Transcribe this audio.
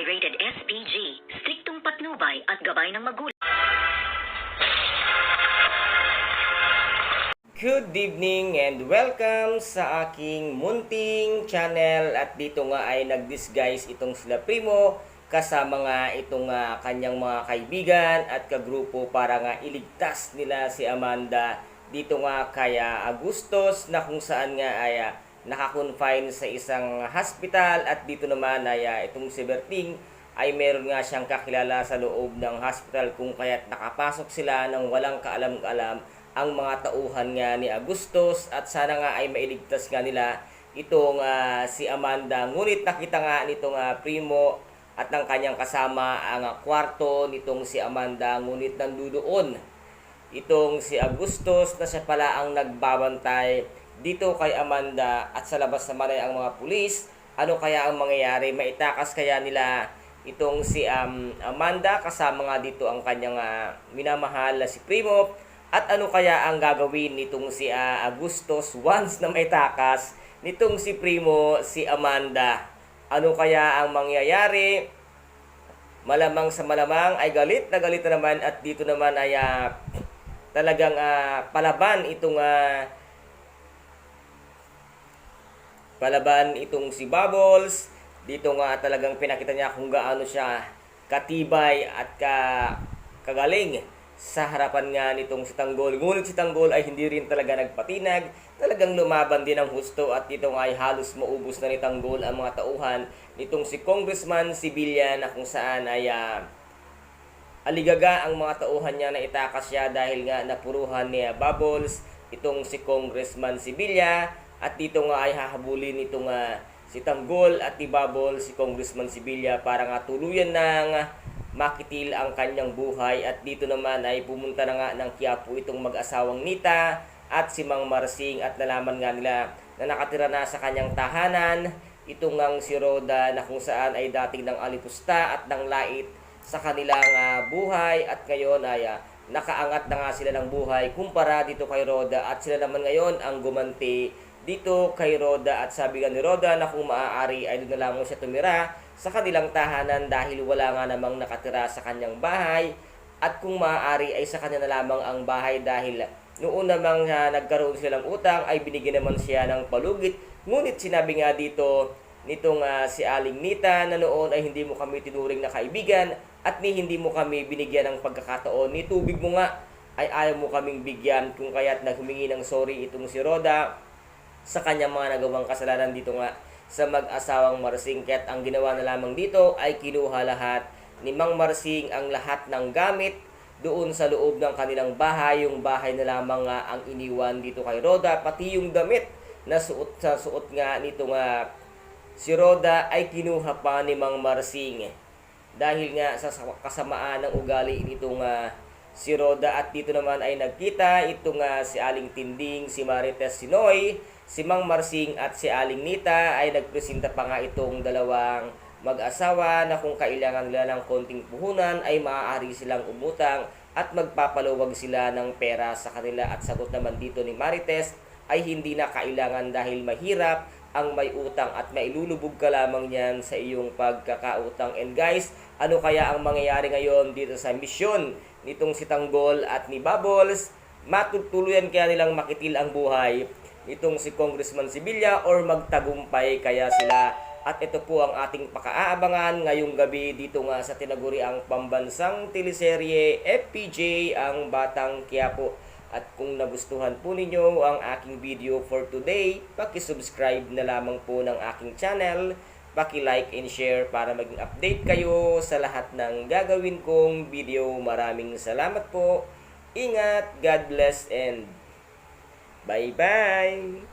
ay rated SPG, striktong patnubay at gabay ng magulang. Good evening and welcome sa aking munting channel at dito nga ay nag-disguise itong sila Primo kasama nga itong ah, kanyang mga kaibigan at kagrupo para nga iligtas nila si Amanda dito nga kaya Agustos na kung saan nga ay ah, nakakonfine sa isang hospital at dito naman ay ah, itong si Berting ay meron nga siyang kakilala sa loob ng hospital kung kaya't nakapasok sila ng walang kaalam-alam ang mga tauhan nga ni Agustos at sana nga ay mailigtas nga nila itong ah, si Amanda. Ngunit nakita nga nitong ah, Primo at ng kanyang kasama ang ah, kwarto nitong si Amanda ngunit nandoon itong si Agustos na siya pala ang nagbabantay dito kay Amanda at sa labas naman ay ang mga pulis. Ano kaya ang mangyayari? Maitakas kaya nila itong si um, Amanda kasama nga dito ang kanyang ah, minamahal na si Primo at ano kaya ang gagawin nitong si ah, Agustos once na may takas nitong si Primo, si Amanda? Ano kaya ang mangyayari? Malamang sa malamang ay galit na galit na naman at dito naman ay ah, talagang ah, palaban itong ah, palaban itong si Bubbles. Dito nga talagang pinakita niya kung gaano siya katibay at ka kagaling sa harapan nga nitong si Tanggol. Ngunit si Tanggol ay hindi rin talaga nagpatinag. Talagang lumaban din ang husto at dito nga ay halos maubos na ni Tanggol ang mga tauhan nitong si Congressman Sibilya na kung saan ay ah, aligaga ang mga tauhan niya na itakas siya dahil nga napuruhan ni ah, Bubbles itong si Congressman Sibilya at dito nga ay hahabulin itong ah, si Tanggol at Bubbles si Congressman Sibilya para nga tuluyan ng makitil ang kanyang buhay. At dito naman ay pumunta na nga ng Quiapo itong mag-asawang Nita at si Mang Marsing. At nalaman nga nila na nakatira na sa kanyang tahanan. Itong ngang si Roda na kung saan ay dating ng alipusta at ng lait sa kanilang ah, buhay. At ngayon ay ah, nakaangat na nga sila ng buhay kumpara dito kay Roda. At sila naman ngayon ang gumanti dito kay Roda at sabi nga ni Roda na kung maaari ay doon na lamang siya tumira sa kanilang tahanan dahil wala nga namang nakatira sa kanyang bahay at kung maaari ay sa kanya na lamang ang bahay dahil noon namang ah, nagkaroon silang utang ay binigyan naman siya ng palugit. Ngunit sinabi nga dito nitong ah, si Aling Nita na noon ay hindi mo kami tinuring na kaibigan at ni hindi mo kami binigyan ng pagkakataon ni tubig mo nga ay ayaw mo kaming bigyan. Kung kaya't naghumingi ng sorry itong si Roda sa kanyang mga nagawang kasalanan dito nga sa mag-asawang Marsing. Kaya't ang ginawa na lamang dito ay kinuha lahat ni Mang Marsing ang lahat ng gamit doon sa loob ng kanilang bahay. Yung bahay na lamang nga ang iniwan dito kay Roda. Pati yung damit na suot sa suot nga nito nga si Roda ay kinuha pa ni Mang Marsing. Dahil nga sa kasamaan ng ugali nitong nga si Roda at dito naman ay nagkita itong nga si Aling Tinding, si Marites Sinoy, si Mang Marsing at si Aling Nita ay nagpresenta pa nga itong dalawang mag-asawa na kung kailangan nila ng konting puhunan ay maaari silang umutang at magpapaluwag sila ng pera sa kanila at sagot naman dito ni Marites ay hindi na kailangan dahil mahirap ang may utang at mailulubog ka lamang yan sa iyong pagkakautang. And guys, ano kaya ang mangyayari ngayon dito sa misyon nitong si Tanggol at ni Bubbles? Matutuluyan kaya nilang makitil ang buhay nitong si Congressman Sibilya or magtagumpay kaya sila at ito po ang ating pakaaabangan ngayong gabi dito nga sa tinaguri ang pambansang teleserye FPJ ang Batang Quiapo. At kung nagustuhan po ninyo ang aking video for today, paki-subscribe na lamang po ng aking channel, paki-like and share para maging update kayo sa lahat ng gagawin kong video. Maraming salamat po. Ingat, God bless and bye-bye!